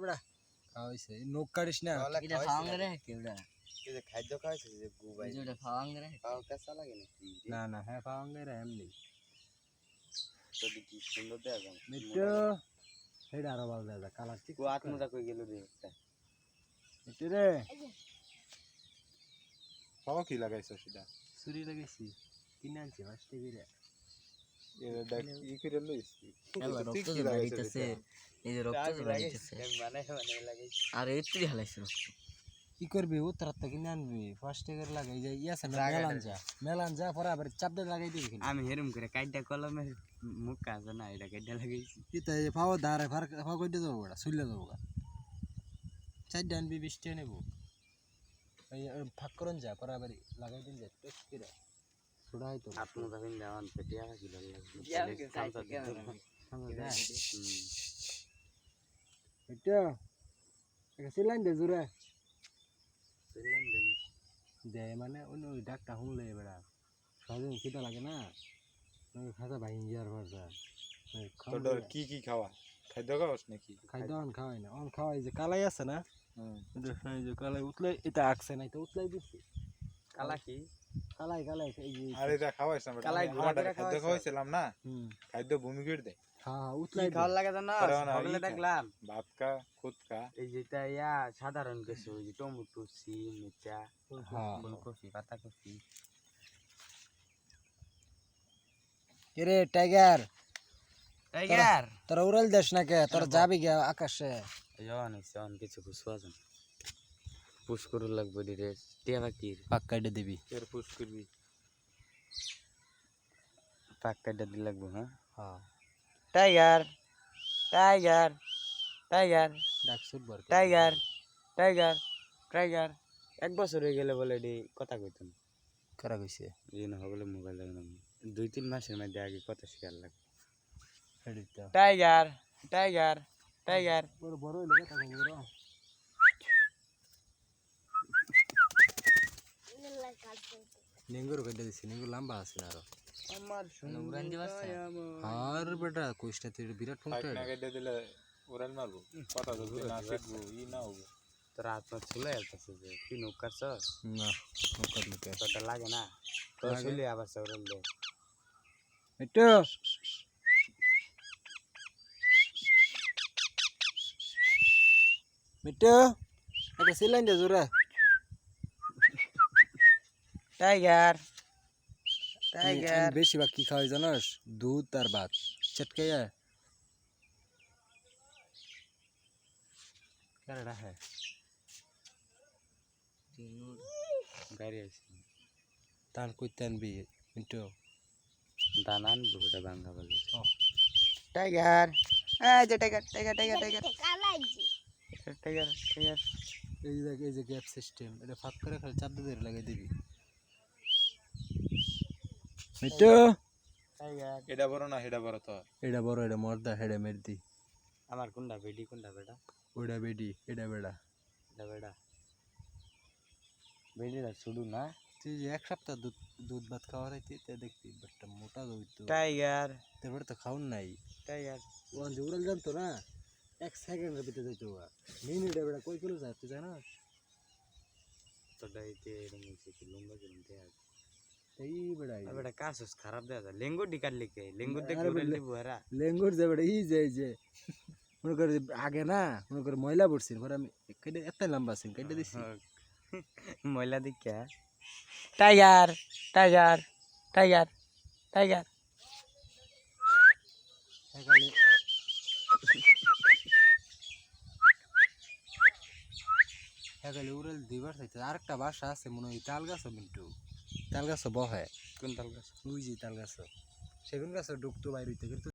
এবড়া খাওয়াইছে। নোক কাটিস না। এটা খাওয়াইছে রে কেউডা যে খাদ্য খাওয়াইছে যে গু ভাই এই যে ওটা ফাওয়াং রে। পাও কেসা লাগে না না হ্যাঁ পাওয়াঙ্গে রে এমনি। তো দেখি সুন্দর দেয়া যাবে মিট্টু হেডা আরও ভালো দেখা কালার ঠিক গু আট মোজা কই গেল রে একটা। মিট্টু রে। পাওয়া কি লাগাইছো সেটা? ছুরি লাগাইছি। কিনে আনছি ফার্স্টে এটা আর এত্রি হালাইছে রক্ত। কি করবি উত্তরাত থেকে আনবি। ফার্স্টে করে লাগাই যাই ইয়াছে মেলান যা মেলান যা পরে আবার লাগাই দিবি আমি হেরুম করে কাইটা কলমের মুখ কাজে না এটা কাইটা লাগাইছি। কি তো পাও দাঁড়ে ফার ফাও কইতে যাব ওটা সুইলে যাব চারটে আনবি বৃষ্টি নেব ফাঁক করন যা পরে আবার লাগাই দিন যা করে। দেওয়ান পেটিয়া এটা একটা সিলাইন দে জোরে। দে মানে অন্য ডাকটা শুনলে বেড়া সহজে খিদা লাগে না। খাতা ভাই ইয়ার ভরসা তোর কি কি খাওয়া? খাদ্য খাওয়াস নাকি? খাইতে অন খাওয়াই না অন খাওয়াই যে কালাই আছে না? হুম। এই যে কালাই উতলাই এটা আঁকছে না এটা উতলাই দিচ্ছি। কালা কি? কালাই কালাই যে আর এটা খাওয়াইছ না কালাই আমি ঘোড়া আমারটা করে খাদ্য খাওয়াইছিলাম না? খাদ্য ভূমি করে দেয় হ্যাঁ হ্যাঁ কি উতলাই খাওয়ার লাগে না, সকালে দেখলাম। ভাত খা খুদ খা। এই যেটা ইয়া সাধারণ কিছু ওই যে টমেটো সিম মির্চা হ্যাঁ। ফুলকপি পাতাকপি। কিরে টাইগার? টাইগার? তোরা উড়াল দেশ না কে তোরা যাবি গে আকাশে? জন জন কিছু বুঝবা যান পুশ করু লাগবে রে টিয়া পাখির পাক কাইটে দিবি। এর পুশ করবি। পাক কাটা দি লাগবে হ্যাঁ? হ্যাঁ। Tiger tiger tiger. ডাক সুট বার। Tiger tiger tiger. এক বছর হয়ে গেলে বলে এটি কথা কইতাম। কারা কইছে? এই না বলে মোবাইল লাগলাম দুই তিন মাসের মধ্যে আগে কথা শেয়ার লাগে হেডিটা টাইগার টাইগার টাইগার। বড় বড় হইলে কথা কইবো নেঙ্গুর কাইটে দিছি নেঙ্গুর লম্বা আছে না আরও আমার উড়ান দিবাছে? আর বেটা কইসটা তুই বিরাট ফোনটা না কেটে দিলে উড়াল মারবো কথা যদি না শিখব ই না হব তোর আত্মা চলে আসতেছে যে কি নৌকার চস না নকর নকে তোরটা লাগে না লাগে। চলে আবার চৌরাল দে একটু মিট্টু একটা সিলাইন দে জোরে টাইগার আমি বেশিরভাগ কি খাওয়াই জানোস দুধ আর ভাত চটকাইয়া কারটা হ্যাঁ গাড়ি আছে তান কইতে আনবি মিট্টু দানান বুকটা ভাঙ্গা বলে ও। টাইগার এই যে tiger tiger tiger tiger tiger tiger এই যে দেখ এই যে গ্যাপ সিস্টেম এটা ফাঁক করে খালি চাপ দিয়ে লাগাই দিবি মিট্টু এটা বড় না হেডা বড় তো এটা বড় এটা মর্দা হেডে মেরদি। আমার কোনটা বেডি কোনটা বেটা ওটা বেডি এটা বেড়া। এটা বেটা বেডিটা শুধু না তুই যে এক সপ্তাহ দুধ দুধ ভাত খাওয়া রাইতে তে দেখবি একটা মোটা দইতো টাইগার। তারপরে তো খাওন নাই। টাইগার। ওখান যে উড়াল জানতো না এক সেকেন্ডের ভিতরে যাইতো মিনিটে বেড়া কই কিলো যায় তুই জানাস? এতে এরকম হয়েছে লম্বা কিরম দেয়া আছে? এই বেড়াই আর বেটা কাসস খারাপ দেয়া যায় লেঙ্গুর ডিকার লিখে লেঙ্গুর দেখে আরে উড়াল বেটা, দিব হেরা লেঙ্গুর যে বেড়া ই যে এই যে মনে করে যে আগে না মনে করে ময়লা পড়ছিল পরে আমি কেটে এত লম্বা ছিল কেটে দিছি ময়লা দিকে টাইগার টাইগার টাইগার টাইগার সকালে সকালে উড়াল দিবার চাইতে আরেকটা বাসা আছে মনে হয় তাল গাছ মিন্টু তাল গাছও বহে। কোন তাল গাছ ওই যে তাল গাছ সেগুন গাছ ডুবতো বাইরে কিন্তু